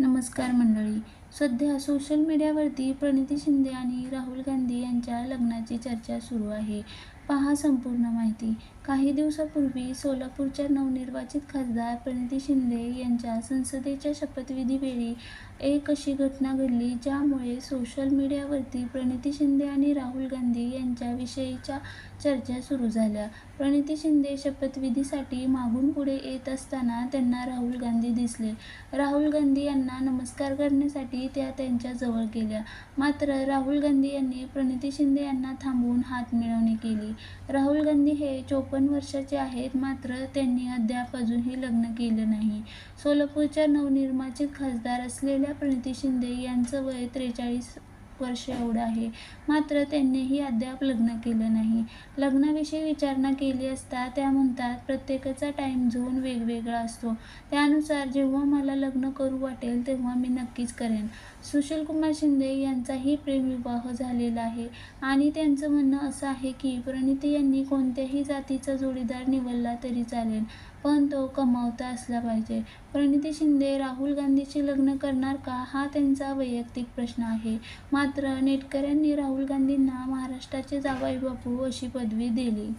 नमस्कार मंडळी. सध्या सोशल मीडियावरती प्रणिती शिंदे आणि राहुल गांधी यांच्या लग्नाची चर्चा सुरू आहे. पहा संपूर्ण माहिती. काही दिवसापूर्वी सोलापूरच्या नवनिर्वाचित खासदार प्रणिती शिंदे यांच्या संसदेच्या शपथविधीवेळी एक अशी घटना घडली ज्यामुळे सोशल मीडियावरती प्रणिती शिंदे आणि राहुल गांधी यांच्याविषयीच्या चर्चा सुरू झाल्या. प्रणिती शिंदे शपथविधीसाठी मागून पुढे येत असताना त्यांना राहुल गांधी दिसले. राहुल गांधी यांना नमस्कार करण्यासाठी त्या त्यांच्या जवळ गेल्या. मात्र राहुल गांधी यांनी प्रणिती शिंदे यांना थांबवून हात मिळवणी केली. राहुल गांधी हे चोपन्न वर्षाचे आहेत मात्र त्यांनी अद्याप अजूनही लग्न केलं नाही. सोलापूरच्या नवनिर्वाचित खासदार असलेल्या प्रणिती शिंदे यांचं वय त्रेचाळीस वर्ष एवढं आहे. मात्र त्यांनीही अद्याप लग्न केलं नाही. लग्नाविषयी विचारणा केली असता त्या म्हणतात प्रत्येकाचा टाईम झोन वेगवेगळा असतो. त्यानुसार जेव्हा मला लग्न करू वाटेल तेव्हा मी नक्कीच करेन. सुशीलकुमार शिंदे यांचाही प्रेमविवाह झालेला आहे. आणि त्यांचं म्हणणं असं आहे की प्रणिती यांनी कोणत्याही जातीचा जोडीदार निवडला तरी चालेल पण तो कमावता असला पाहिजे. प्रणिती शिंदे राहुल गांधीशी लग्न करणार का हा त्यांचा वैयक्तिक प्रश्न आहे. मात्र मात्र नेटकऱ्यांनी राहुल गांधींना महाराष्ट्राचे जावई बापू अशी पदवी दिली.